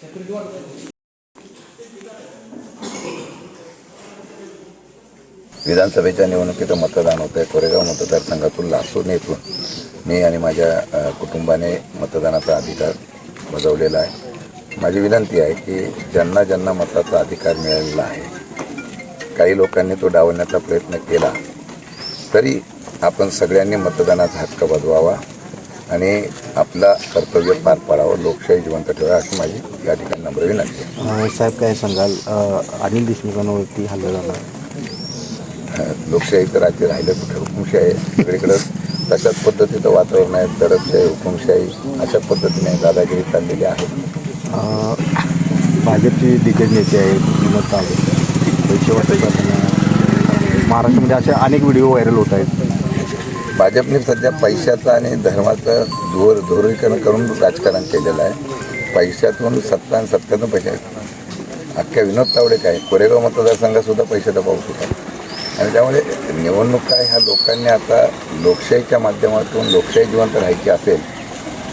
Você é perdoa? विधानसभेच्या निवडणुकीचं मतदान होतं आहे कोरेगाव मतदारसंघातून लासून येथून मी आणि माझ्या कुटुंबाने मतदानाचा अधिकार बजावलेला आहे. माझी विनंती आहे की ज्यांना ज्यांना मताचा अधिकार मिळालेला आहे काही लोकांनी तो डावलण्याचा प्रयत्न केला तरी आपण सगळ्यांनी मतदानाचा हक्क बजवावा आणि आपला कर्तव्य पार पाडावं लोकशाही जिवंत ठेवा अशी माझी या ठिकाणी नम्र विनंती आहे. साहेब काय सांगाल? अनिल देशमुखांवरती हल्ला झाला. लोकशाही तर राज्य राहिलं कुठे? हुकुमशाही सगळीकडं. तशाच पद्धतीचं वातावरण आहे दडपशाही हुकुमशाही अशा पद्धतीने दादागिरी चाललेली आहे. भाजपचे दिग्गज नेते आहेत विनोद तावडे पैसे करताना महाराष्ट्रामध्ये असे अनेक व्हिडिओ व्हायरल होत आहेत. भाजपने सध्या पैशाचं आणि धर्माचं धोर धोरणीकरण करून राजकारण केलेलं आहे. पैशातून सत्ता आणि सत्तेतून पैसे अख्ख्या विनोद तावडे काय? कोरेगाव मतदारसंघातसुद्धा पैशाचा पाऊस होता आणि त्यामुळे निवडणुका ह्या लोकांनी आता लोकशाहीच्या माध्यमातून लोकशाही जिवंत राहायची असेल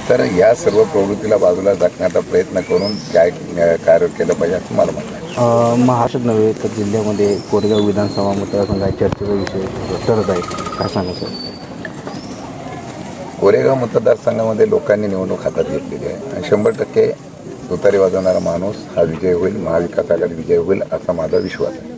तर या सर्व प्रवृत्तीला बाजूला टाकण्याचा प्रयत्न करून काय कार्य केलं पाहिजे असं मला अ, महाराष्ट्रात नव्हे तर जिल्ह्यामध्ये कोरेगाव विधानसभा मतदारसंघ चर्चेचा विषय ठरत आहे. काय सांगा सर? कोरेगाव मतदारसंघामध्ये लोकांनी निवडणूक हातात घेतलेली आहे. आणि शंभर टक्के तुतारी वाजवणारा माणूस हा विजय होईल महाविकास आघाडी विजय होईल असा माझा विश्वास आहे.